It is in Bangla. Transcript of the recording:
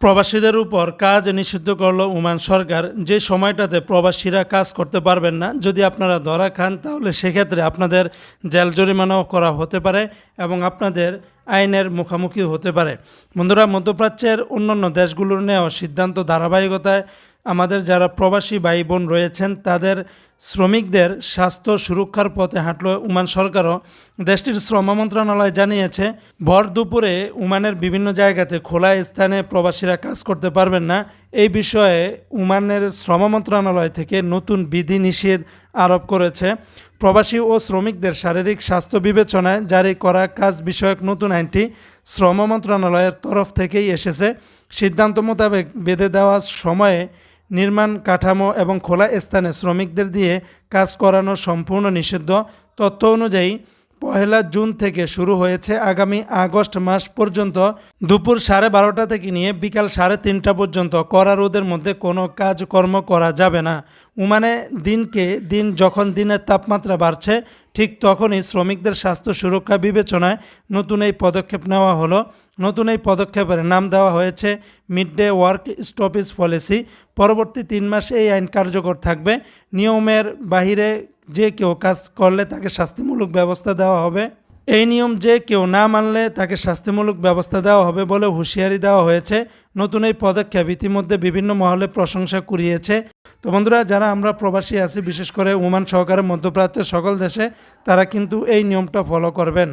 প্রবাসীদের উপর কাজ নিষিদ্ধ করল ওমান সরকার। যে সময়টাতে প্রবাসীরা কাজ করতে পারবেন না, যদি আপনারা ধরা খান, তাহলে সেক্ষেত্রে আপনাদের জেল জরিমানাও করা হতে পারে এবং আপনাদের আইনের মুখোমুখি হতে পারে। বন্ধুরা, মধ্যপ্রাচ্যের অন্যান্য দেশগুলোর নেওয়া সিদ্ধান্ত ধারাবাহিকতায় আমাদের যারা প্রবাসী ভাই বোন রয়েছেন, তাদের শ্রমিকদের স্বাস্থ্য সুরক্ষার পথে হাঁটল ওমান সরকারও। দেশটির শ্রম মন্ত্রণালয় জানিয়েছে, ভর দুপুরে ওমানের বিভিন্ন জায়গাতে খোলা স্থানে প্রবাসীরা কাজ করতে পারবেন না। এই বিষয়ে ওমানের শ্রম মন্ত্রণালয় থেকে নতুন বিধি নিষেধ আরোপ করেছে। প্রবাসী ও শ্রমিকদের শারীরিক স্বাস্থ্য বিবেচনায় জারি করা কাজ বিষয়ক নতুন আইনটি শ্রম মন্ত্রণালয়ের তরফ থেকেই এসেছে। সিদ্ধান্ত মোতাবেক বেঁধে দেওয়া সময়ে নির্মাণ, কাঠামো এবং খোলা স্থানে শ্রমিকদের দিয়ে কাজ করানো সম্পূর্ণ নিষিদ্ধ। তথ্য অনুযায়ী, পহেলা জুন থেকে শুরু হয়েছে আগামী আগস্ট মাস পর্যন্ত দুপুর সাড়ে বারোটা থেকে নিয়ে বিকাল সাড়ে তিনটা পর্যন্ত কড়া রোদের মধ্যে কোনো কাজকর্ম করা যাবে না। উমানে দিনকে দিন যখন দিনের তাপমাত্রা বাড়ছে ঠিক তখনই শ্রমিকদের স্বাস্থ্য সুরক্ষা বিবেচনায় নতুন এই পদক্ষেপ নেওয়া হলো। নতুন এই পদক্ষেপের নাম দেওয়া হয়েছে mid day work stoppage policy. পরবর্তী তিন মাস এই আইন কার্যকর থাকবে। নিয়মের বাহিরে যে কেউ কাজ করলে তাকে শাস্তিমূলক ব্যবস্থা দেওয়া হবে। এই নিয়ম যে কেউ না মানলে তাকে শাস্তিমূলক ব্যবস্থা দেওয়া হবে বলে হুঁশিয়ারি দেওয়া হয়েছে। নতুন এই পদক্ষেপ ইতিমধ্যে বিভিন্ন মহলে প্রশংসা কুড়িয়েছে। তো বন্ধুরা, যারা আমরা প্রবাসী আছি, বিশেষ করে ওমান সহকারে মধ্যপ্রাচ্যের সকল দেশে, তারা কিন্তু এই নিয়মটা ফলো করবেন।